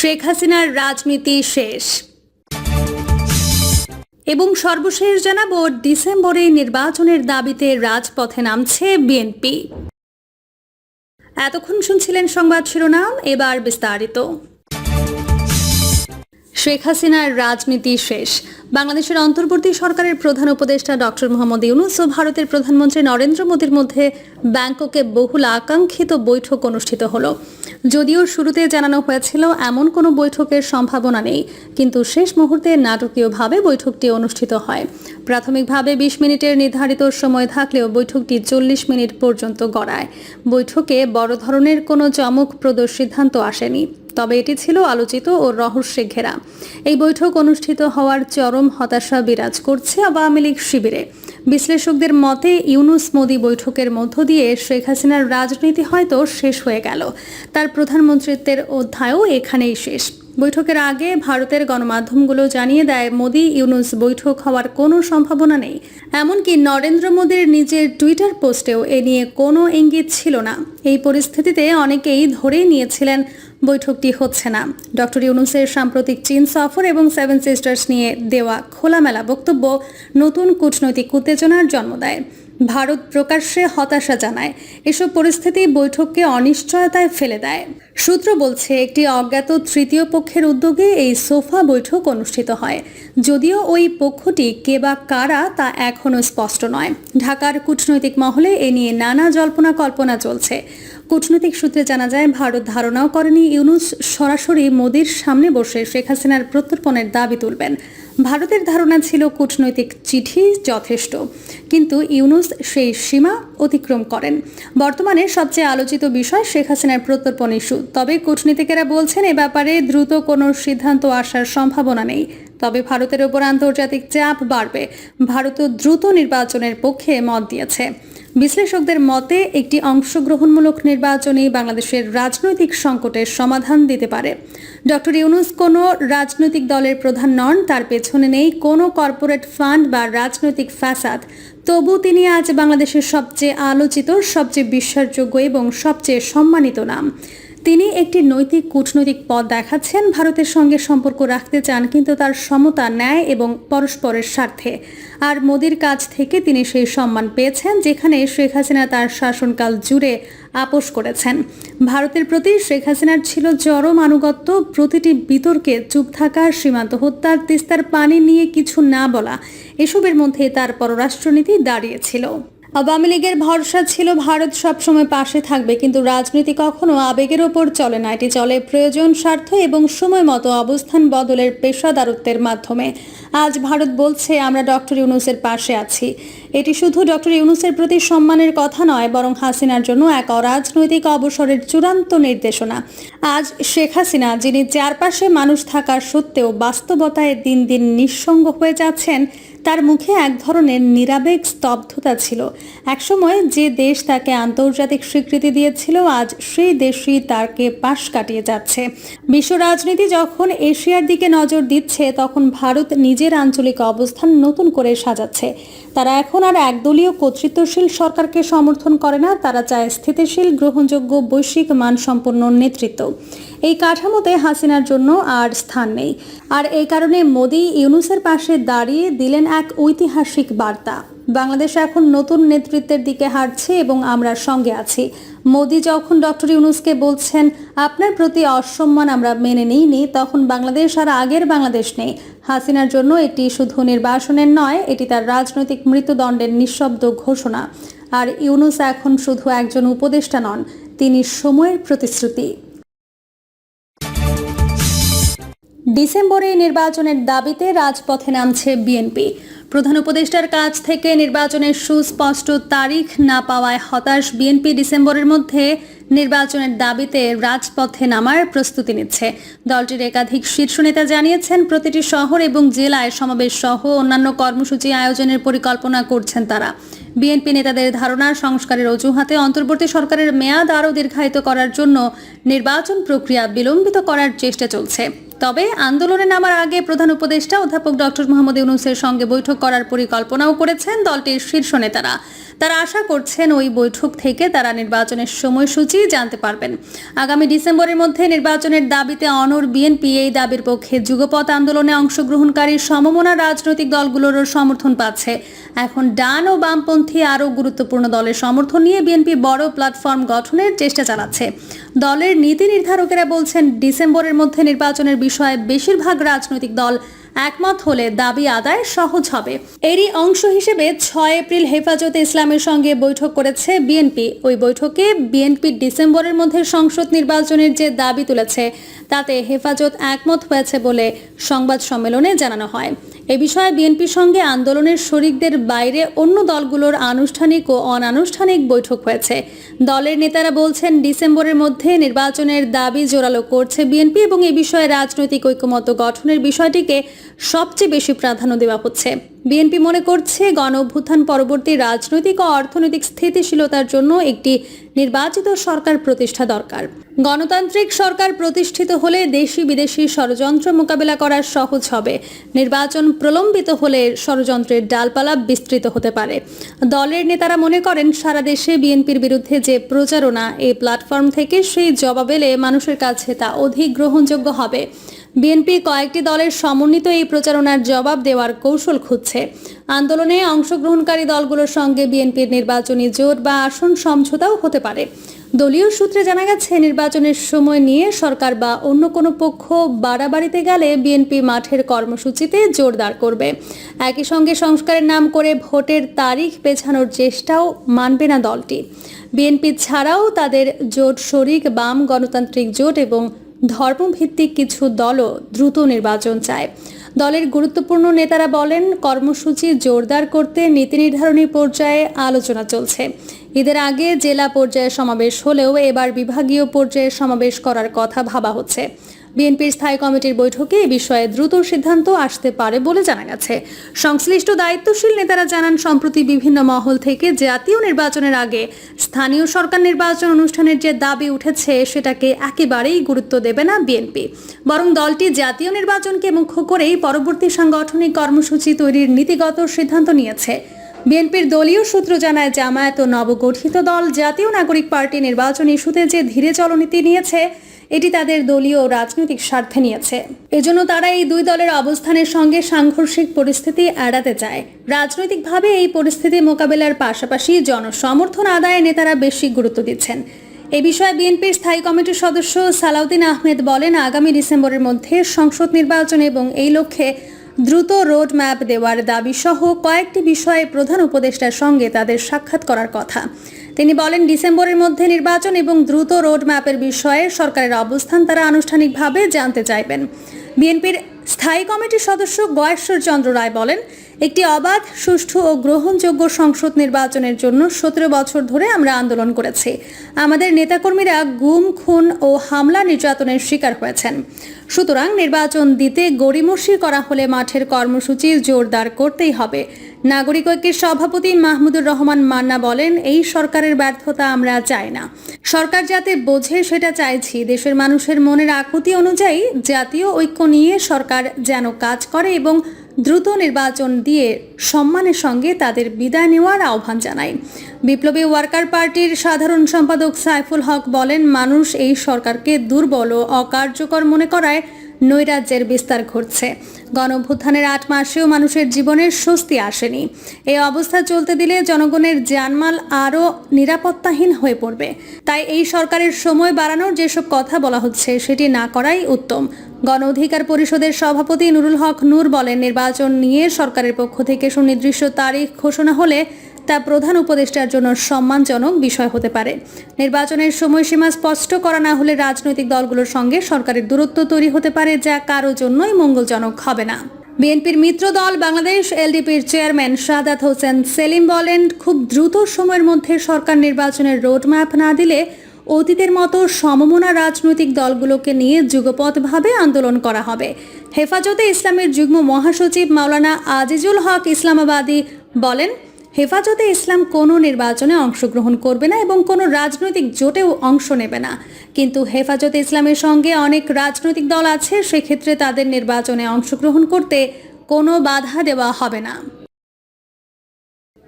শেখ হাসিনার রাজনীতি শেষ। এবং সর্বশেষ জানাব, ডিসেম্বরে নির্বাচনের দাবিতে রাজপথে নামছে বিএনপি। এতক্ষণ শুনছিলেন সংবাদ শিরোনাম, এবার বিস্তারিত। শেখ হাসিনার রাজনীতি শেষ। বাংলাদেশের অন্তর্বর্তী সরকারের প্রধান উপদেষ্টা ডক্টর মোহাম্মদ ইউনুস ও ভারতের প্রধানমন্ত্রী নরেন্দ্র মোদীর মধ্যে ব্যাংককে বহুল আকাঙ্ক্ষিত বৈঠক অনুষ্ঠিত হলো। যদিও শুরুতে জানানো হয়েছিল, এমন কোনো বৈঠকের সম্ভাবনা নেই, কিন্তু শেষ মুহূর্তে নাটকীয়ভাবে বৈঠকটি অনুষ্ঠিত হয়। প্রাথমিকভাবে বিশ মিনিটের নির্ধারিত সময় থাকলেও বৈঠকটি চল্লিশ মিনিট পর্যন্ত গড়ায়। বৈঠকে বড় ধরনের কোনো চমকপ্রদ সিদ্ধান্ত আসেনি। তবে এটি ছিল আলোচিত ও রহস্যে ঘেরা। এই বৈঠক অনুষ্ঠিত হওয়ার চরম হতাশা বিরাজ করছে আওয়ামী লীগ শিবিরে। বিশ্লেষকদের মতে, ইউনুস মোদি বৈঠকের মধ্য দিয়ে শেখ হাসিনার রাজনীতি হয়তো শেষ হয়ে গেল। তার প্রধানমন্ত্রিত্বের অধ্যায়ও এখানেই শেষ। বৈঠকের আগে ভারতের গণমাধ্যমগুলো জানিয়ে দেয়, মোদি, ইউনুস, বৈঠক হওয়ার কোনো সম্ভাবনা নেই। এমনকি নরেন্দ্র মোদীর নিজের টুইটার পোস্টেও এ নিয়ে কোনো ইঙ্গিত ছিল না। এই পরিস্থিতিতে অনেকেই ধরেই নিয়েছিলেন, বৈঠকটি হচ্ছে না। ডক্টর ইউনুসের সাম্প্রতিক চীন সফর এবং সেভেন সিস্টার্স নিয়ে দেওয়া খোলামেলা বক্তব্য নতুন কূটনৈতিক উত্তেজনার জন্ম দেয়। ভারত প্রকাশ্যে হতাশা জানায়। এসব পরিস্থিতি বৈঠককে অনিশ্চয়তায় ফেলে দেয়। সূত্র বলছে, একটি অজ্ঞাত তৃতীয় পক্ষের উদ্যোগে এই সোফা বৈঠক অনুষ্ঠিত হয়। যদিও ওই পক্ষটি কে বা কারা তা এখনও স্পষ্ট নয়। ঢাকার কূটনৈতিক মহলে এ নিয়ে নানা জল্পনা কল্পনা চলছে। কূটনৈতিক সূত্রে জানা যায়, ভারত ধারণাও করেনি, ইউনুস সরাসরি মোদির সামনে বসে শেখ হাসিনার প্রত্যর্পণের দাবি তুলবেন। ভারতের ধারণা ছিল কূটনৈতিক চিঠি যথেষ্ট, কিন্তু ইউনুস সেই সীমা অতিক্রম করেন। বর্তমানে সবচেয়ে আলোচিত বিষয় শেখ হাসিনার প্রত্যর্পণ ইস্যু। তবে কূটনীতিকেরা বলছেন, এ ব্যাপারে দ্রুত কোনো সিদ্ধান্ত আসার সম্ভাবনা নেই। তবে ভারতের ওপর আন্তর্জাতিক চাপ বাড়বে। ভারতও দ্রুত নির্বাচনের পক্ষে মত দিয়েছে। বিশ্লেষকদের মতে, একটি অংশগ্রহণমূলক নির্বাচনে বাংলাদেশের রাজনৈতিক সংকটের সমাধান দিতে পারে। ডক্টর ইউনুস কোনো রাজনৈতিক দলের প্রধান নন, তার পেছনে নেই কোনো কর্পোরেট ফান্ড বা রাজনৈতিক ফ্যাসাদ। তবু তিনি আজ বাংলাদেশের সবচেয়ে আলোচিত, সবচেয়ে বিশ্বাসযোগ্য এবং সবচেয়ে সম্মানিত নাম। তিনি একটি নৈতিক কূটনৈতিক পথ দেখাচ্ছেন, ভারতের সঙ্গে সম্পর্ক রাখতে চান কিন্তু তার সমতা, ন্যায় এবং পরস্পরের স্বার্থে। আর মোদির কাছ থেকে তিনি সেই সম্মান পেয়েছেন যেখানে শেখ হাসিনা তার শাসনকাল জুড়ে আপোষ করেছেন। ভারতের প্রতি শেখ হাসিনার ছিল চরম আনুগত্য, প্রতিটি বিতর্কে চুপ থাকা, সীমান্ত হত্যার তিস্তার পানি নিয়ে কিছু না বলা, এসবের মধ্যে তার পররাষ্ট্রনীতি দাঁড়িয়েছিল। আওয়ামী লীগের ভরসা ছিল ভারত সবসময় পাশে থাকবে, কিন্তু রাজনীতি কখনো আবেগের ওপর চলে না। এটি চলে প্রয়োজন, স্বার্থ এবং সময় মতো অবস্থান বদলের পেশাদারত্বের মাধ্যমে। আজ ভারত বলছে, আমরা ডক্টর ইউনুসের পাশে আছি। এটি শুধু ডক্টর ইউনুসের প্রতি সম্মানের কথা নয়, বরং হাসিনার জন্য এক অরাজনৈতিক অবসরের চূড়ান্ত নির্দেশনা। আজ শেখ হাসিনা, যিনি চারপাশে মানুষ থাকার সত্ত্বেও বাস্তবতায় দিন দিন নিঃসঙ্গ হয়ে যাচ্ছেন তার মুখে এক ধরনের নিরাবেগ, স্তব্ধতা ছিল। একসময় যে দেশ তাকে আন্তর্জাতিক স্বীকৃতি দিয়েছিল, আজ সেই দেশই তাকে পাশ কাটিয়ে যাচ্ছে। বিশ্ব রাজনীতি যখন এশিয়ার দিকে নজর দিচ্ছে, তখন ভারত নিজের আঞ্চলিক অবস্থান নতুন করে সাজাচ্ছে। তারা এখন আর একদলীয় কর্তৃত্বশীল সরকারকে সমর্থন করে না, তারা চায় স্থিতিশীল, গ্রহণযোগ্য, বৈশ্বিক, মানসম্পন্ন নেতৃত্ব। এই কাঠামোতে হাসিনার জন্য আর স্থান নেই। আর এই কারণে মোদি ইউনুসের পাশে দাঁড়িয়ে দিলেন এক ঐতিহাসিক বার্তা। বাংলাদেশ এখন নতুন নেতৃত্বের দিকে হাঁটছে এবং আমরা সঙ্গে আছি। মোদি যখন ডক্টর ইউনুসকে বলছেন, আপনার প্রতি অসম্মান আমরা মেনে নিইনি, তখন বাংলাদেশ আর আগের বাংলাদেশ নেই। হাসিনার জন্য এটি শুধু নির্বাসনের নয়, এটি তার রাজনৈতিক মৃত্যুদণ্ডের নিঃশব্দ ঘোষণা। আর ইউনুস এখন শুধু একজন উপদেষ্টা নন, তিনি সময়ের প্রতিশ্রুতি। ডিসেম্বরে নির্বাচনের দাবিতে রাজপথে নামছে বিএনপি। প্রধান উপদেষ্টার কাছ থেকে নির্বাচনের সুস্পষ্ট তারিখ না পাওয়ায় হতাশ বিএনপি ডিসেম্বরের মধ্যে নির্বাচনের দাবিতে রাজপথে নামার প্রস্তুতি নিচ্ছে। দলটির একাধিক শীর্ষ নেতা জানিয়েছেন, প্রতিটি শহর এবং জেলায় সমাবেশ সহ অন্যান্য কর্মসূচি আয়োজনের পরিকল্পনা করছেন তারা। বিএনপি নেতাদের ধারণা সংস্কারের অজুহাতে অন্তর্বর্তী সরকারের মেয়াদ আরও দীর্ঘায়িত করার জন্য নির্বাচন প্রক্রিয়া বিলম্বিত করার চেষ্টা চলছে। তবে আন্দোলনে নামার আগে প্রধান উপদেষ্টা অধ্যাপক ডক্টর মোহাম্মদ ইউনুসের সঙ্গে বৈঠক করার পরিকল্পনাও করেছেন দলটির শীর্ষ নেতারা। তারা আশা করছেন ওই বৈঠক থেকে তারা নির্বাচনের সময়সূচি জানতে পারবেন। আগামী ডিসেম্বরের মধ্যে নির্বাচনের দাবিতে অনর বিএনপি এই দাবির পক্ষে যুগপথ আন্দোলনে অংশগ্রহণকারী সমমনা রাজনৈতিক দলগুলোরও সমর্থন পাচ্ছে। এখন ডান ও বামপন্থী আরও গুরুত্বপূর্ণ দলের সমর্থন নিয়ে বিএনপি বড় প্ল্যাটফর্ম গঠনের চেষ্টা চালাচ্ছে। দলের নীতি নির্ধারকেরা বলছেন, ডিসেম্বরের মধ্যে নির্বাচনের বিষয়ে বেশিরভাগ রাজনৈতিক দল একমত হলে দাবি আদায় সহজ হবে। এরই অংশ হিসেবে ছয় এপ্রিল হেফাজতে ইসলামের সঙ্গে বৈঠক করেছে বিএনপি। ওই বৈঠকে বিএনপি ডিসেম্বরের মধ্যে সংসদ নির্বাচনের যে দাবি তুলেছে তাতে হেফাজত একমত হয়েছে বলে সংবাদ সম্মেলনে জানানো হয়। এ বিষয়ে বিএনপির সঙ্গে আন্দোলনের শরিকদের বাইরে অন্য দলগুলোর আনুষ্ঠানিক ও অনানুষ্ঠানিক বৈঠক হয়েছে। দলের নেতারা বলছেন, ডিসেম্বরের মধ্যে নির্বাচনের দাবি জোরালো করছে বিএনপি এবং এ বিষয়ে রাজনৈতিক ঐক্যমত্য গঠনের বিষয়টিকে সবচেয়ে বেশি প্রাধান্য দেওয়া হচ্ছে। বিএনপি মনে করছে গণ অভ্যুত্থান পরবর্তী রাজনৈতিক ও অর্থনৈতিক স্থিতিশীলতার জন্য একটি নির্বাচিত সরকার প্রতিষ্ঠা দরকার। গণতান্ত্রিক সরকার প্রতিষ্ঠিত হলে দেশি বিদেশি ষড়যন্ত্র মোকাবেলা করা সহজ হবে। নির্বাচন প্রলম্বিত হলে ষড়যন্ত্রের ডালপালা বিস্তৃত হতে পারে। দলের নেতারা মনে করেন, সারা দেশে বিএনপির বিরুদ্ধে যে প্রচারণা এই প্ল্যাটফর্ম থেকে, সেই জবাব এলে মানুষের কাছে তা অধিক গ্রহণযোগ্য হবে। বিএনপি কয়েকটি দলের সমন্বিত এই প্রচারণার জবাব দেওয়ার কৌশল খুঁজছে। আন্দোলনে অংশগ্রহণকারী দলগুলোর সঙ্গে বিএনপির নির্বাচনী জোট বা আসন সমঝোতাও হতে পারে। দলীয় সূত্রে জানা গেছে, নির্বাচনের সময় নিয়ে সরকার বা অন্য কোনো পক্ষ বাড়াবাড়িতে গেলে বিএনপি মাঠের কর্মসূচিতে জোরদার করবে। একই সঙ্গে সংস্কারের নাম করে ভোটের তারিখ পেছানোর চেষ্টাও মানবে না দলটি। বিএনপি ছাড়াও তাদের জোট শরিক, বাম গণতান্ত্রিক জোট এবং ধর্মভিত্তিক কিছু দলও দ্রুত নির্বাচন চায়। দলের গুরুত্বপূর্ণ নেতারা বলেন, কর্মসূচি জোরদার করতে নীতি নির্ধারণী পর্যায়ে আলোচনা চলছে। ঈদের আগে জেলা পর্যায়ে সমাবেশ হলেও এবার বিভাগীয় পর্যায়ে সমাবেশ করার কথা ভাবা হচ্ছে। বিএনপির স্থায়ী কমিটির বৈঠকে এ বিষয়ে দ্রুত সিদ্ধান্ত আসতে পারে বলে জানা গেছে। সংশ্লিষ্ট দায়িত্বশীল নেতারা জানান, সম্প্রতি বিভিন্ন মহল থেকে জাতীয় নির্বাচনের আগে স্থানীয় সরকার নির্বাচন অনুষ্ঠানের যে দাবি উঠেছে, সেটাকে একেবারেই গুরুত্ব দেবে না বিএনপি। বরং দলটি জাতীয় নির্বাচনকে মুখ্য করেই পরবর্তী সাংগঠনিক কর্মসূচি তৈরির নীতিগত সিদ্ধান্ত নিয়েছে। বিএনপির দলীয় সূত্র জানায়, জামায়াত ও নবগঠিত দল জাতীয় নাগরিক পার্টি নির্বাচন ইস্যুতে যে ধীরে চলনীতি নিয়েছে এটি তাদের দলীয় রাজনৈতিক স্বার্থে নিয়েছে। এজন্য তারা এই দুই দলের অবস্থানের সঙ্গে সাংঘর্ষিক পরিস্থিতি এড়াতে চায়। রাজনৈতিকভাবে এই পরিস্থিতি মোকাবেলার পাশাপাশি জনসমর্থন আদায়ে নেতারা বেশি গুরুত্ব দিচ্ছেন। এ বিষয়ে বিএনপির স্থায়ী কমিটির সদস্য সালাউদ্দিন আহমেদ বলেন, আগামী ডিসেম্বরের মধ্যে সংসদ নির্বাচন এবং এই লক্ষ্যে দ্রুত রোড ম্যাপ দেওয়ার দাবি সহ কয়েকটি বিষয়ে প্রধান উপদেষ্টার সঙ্গে তাদের সাক্ষাৎ করার কথা। তিনি বলেন, ডিসেম্বরের মধ্যে নির্বাচন এবং দ্রুত রোড ম্যাপের বিষয়ে সরকারের অবস্থান তারা আনুষ্ঠানিকভাবে জানতে চাইবেন। বিএনপির স্থায়ী কমিটির সদস্য গয়েশ্বর চন্দ্র রায় বলেন, একটি অবাধ, সুষ্ঠু ও গ্রহণযোগ্য সংসদ নির্বাচনের জন্য সতেরো বছর ধরে আমরা আন্দোলন করেছি। আমাদের নেতাকর্মীরা গুম, খুন ও হামলা নির্যাতনের শিকার হয়েছেন। সুতরাং নির্বাচন দিতে গড়িমসি করা হলে মাঠের কর্মসূচি জোরদার করতেই হবে। নাগরিক ঐক্যের সভাপতি মাহমুদুর রহমান মান্না বলেন, এই সরকারের ব্যর্থতা আমরা চাই না। সরকার যাতে বোঝে সেটা চাইছি। দেশের মানুষের মনের আকুতি অনুযায়ী জাতীয় ঐক্য নিয়ে সরকার যেন কাজ করে এবং দ্রুত নির্বাচন দিয়ে সম্মানের সঙ্গে তাদের বিদায় নেওয়ার আহ্বান জানাই বিপ্লবী ওয়ার্কার পার্টির সাধারণ সম্পাদক সাইফুল হক বলেন, মানুষ এই সরকারকে দুর্বল ও অকার্যকর মনে করায় নৈরাজ্যের বিস্তার ঘটছে। গণভ্যুত্থানের আট মাসেও মানুষের জীবনের স্বস্তি আসেনি। এই অবস্থা চলতে দিলে জনগণের জানমাল আরও নিরাপত্তাহীন হয়ে পড়বে। তাই এই সরকারের সময় বাড়ানোর যেসব কথা বলা হচ্ছে, সেটি না করাই উত্তম। গণ অধিকার পরিষদের সভাপতি নুরুল হক নূর বলেন, নির্বাচন নিয়ে সরকারের পক্ষ থেকে সুনির্দিষ্ট তারিখ ঘোষণা হলে তা প্রধান উপদেষ্টার জন্য সম্মানজনক বিষয় হতে পারে। নির্বাচনের সময়সীমা স্পষ্ট করা না হলে রাজনৈতিক দলগুলোর সঙ্গে সরকারের দূরত্ব তৈরি হতে পারে, যা কারও জন্যই মঙ্গলজনক হবে না। বিএনপির মিত্র দল বাংলাদেশ, এলডিপির চেয়ারম্যান সাদাত হোসেন সেলিম বলেন, খুব দ্রুত সময়ের মধ্যে সরকার নির্বাচনের রোডম্যাপ না দিলে অতীতের মতো সমমনা রাজনৈতিক দলগুলোকে নিয়ে যুগপথভাবে আন্দোলন করা হবে। হেফাজতে ইসলামের যুগ্ম মহাসচিব মাওলানা আজিজুল হক ইসলামাবাদী বলেন হেফাজতে ইসলাম কোনো নির্বাচনে অংশগ্রহণ করবে না এবং কোনো রাজনৈতিক জোটেও অংশ নেবে না। কিন্তু হেফাজতে ইসলামের সঙ্গে অনেক রাজনৈতিক দল আছে, সেক্ষেত্রে তাদের নির্বাচনে অংশগ্রহণ করতে কোনো বাধা দেওয়া হবে না।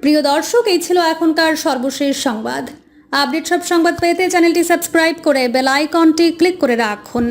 প্রিয় দর্শক, এই ছিল এখনকার সর্বশেষ সংবাদ। আপডেট সব সংবাদ পেতে চ্যানেলটি সাবস্ক্রাইব করে বেল আইকনটি ক্লিক করে রাখুন।